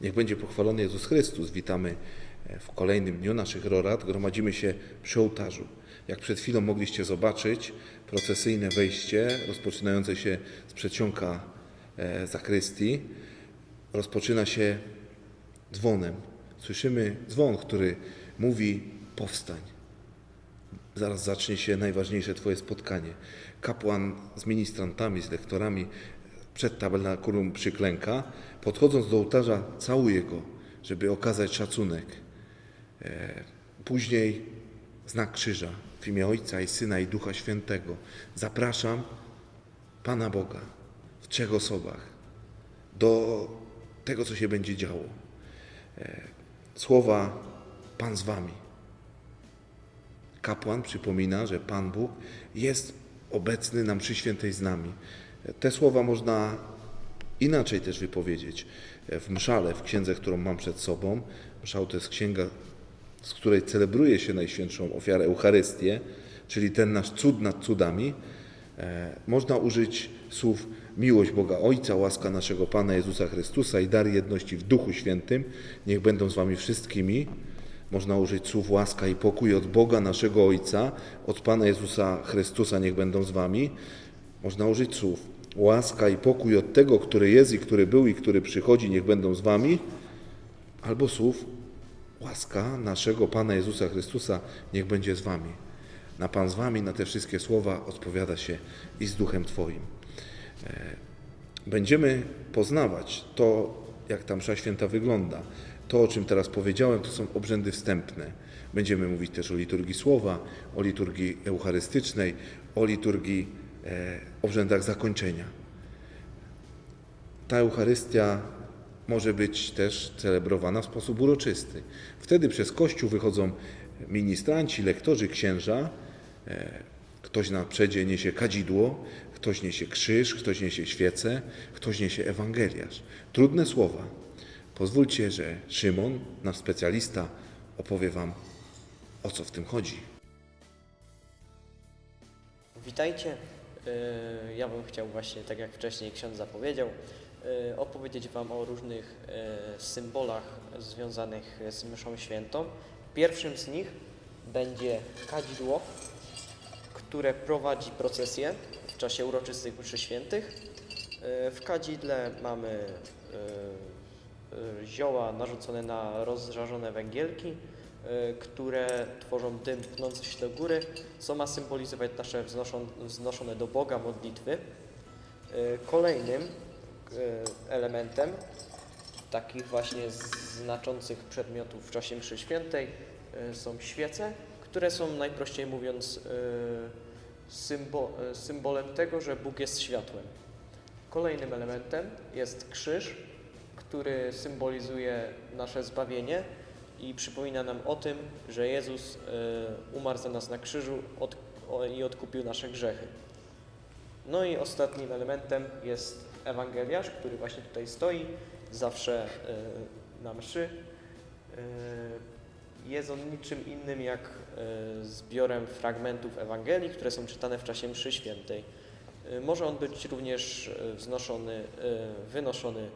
Niech będzie pochwalony Jezus Chrystus. Witamy e, w kolejnym dniu naszych rorat. Gromadzimy się przy ołtarzu. Jak przed chwilą mogliście zobaczyć, procesyjne wejście rozpoczynające się z przedsionka e, zakrystii rozpoczyna się dzwonem. Słyszymy dzwon, który mówi powstań. Zaraz zacznie się najważniejsze Twoje spotkanie. Kapłan z ministrantami, z lektorami przed tabernakulum przyklęka, podchodząc do ołtarza całuje go, żeby okazać szacunek. E, Później znak krzyża w imię Ojca i Syna i Ducha Świętego. Zapraszam Pana Boga w trzech osobach do tego, co się będzie działo. E, Słowa Pan z Wami. Kapłan przypomina, że Pan Bóg jest obecny na mszy świętej z nami. Te słowa można inaczej też wypowiedzieć. W mszale, w księdze, którą mam przed sobą, mszał to jest księga, z której celebruje się Najświętszą ofiarę Eucharystię, czyli ten nasz cud nad cudami, e, można użyć słów miłość Boga Ojca, łaska naszego Pana Jezusa Chrystusa i dar jedności w Duchu Świętym, niech będą z Wami wszystkimi. Można użyć słów łaska i pokój od Boga naszego Ojca, od Pana Jezusa Chrystusa, niech będą z Wami. Można użyć słów łaska i pokój od tego, który jest i który był i który przychodzi, niech będą z Wami. Albo słów łaska naszego Pana Jezusa Chrystusa, niech będzie z Wami. Na Pan z Wami, na te wszystkie słowa odpowiada się i z Duchem Twoim. Będziemy poznawać to, jak ta msza święta wygląda. To, o czym teraz powiedziałem, to są obrzędy wstępne. Będziemy mówić też o liturgii słowa, o liturgii eucharystycznej, o liturgii, e, obrzędach zakończenia. Ta Eucharystia może być też celebrowana w sposób uroczysty. Wtedy przez Kościół wychodzą ministranci, lektorzy, księża. E, Ktoś na przedzie niesie kadzidło, ktoś niesie krzyż, ktoś niesie świecę, ktoś niesie Ewangeliarz. Trudne słowa. Pozwólcie, że Szymon, nasz specjalista, opowie Wam, o co w tym chodzi. Witajcie. Y, Ja bym chciał właśnie, tak jak wcześniej ksiądz zapowiedział, y, opowiedzieć Wam o różnych y, symbolach związanych z mszą świętą. Pierwszym z nich będzie kadzidło, które prowadzi procesję w czasie uroczystych mszy świętych. W kadzidle mamy zioła narzucone na rozżarzone węgielki, które tworzą dym pnący się do góry, co ma symbolizować nasze wznoszon, wznoszone do Boga modlitwy. Y, Kolejnym y, elementem takich właśnie znaczących przedmiotów w czasie mszy świętej y, są świece, które są najprościej mówiąc y, symbo, y, symbolem tego, że Bóg jest światłem. Kolejnym elementem jest krzyż, który symbolizuje nasze zbawienie i przypomina nam o tym, że Jezus y, umarł za nas na krzyżu i odkupił nasze grzechy. No i ostatnim elementem jest Ewangeliarz, który właśnie tutaj stoi, zawsze y, na mszy. Y, Jest on niczym innym jak zbiorem fragmentów Ewangelii, które są czytane w czasie mszy świętej. Może on być również wznoszony, wynoszony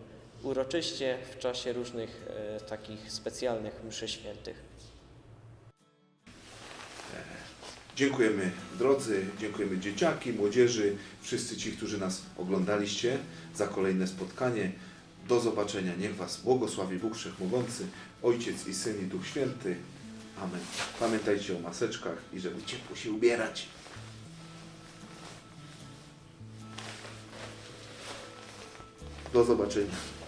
uroczyście w czasie różnych y, takich specjalnych mszy świętych. Dziękujemy drodzy, dziękujemy dzieciaki, młodzieży, wszyscy ci, którzy nas oglądaliście za kolejne spotkanie. Do zobaczenia. Niech Was błogosławi Bóg Wszechmogący, Ojciec i Syn i Duch Święty. Amen. Pamiętajcie o maseczkach i żeby ciepło się ubierać. Do zobaczenia.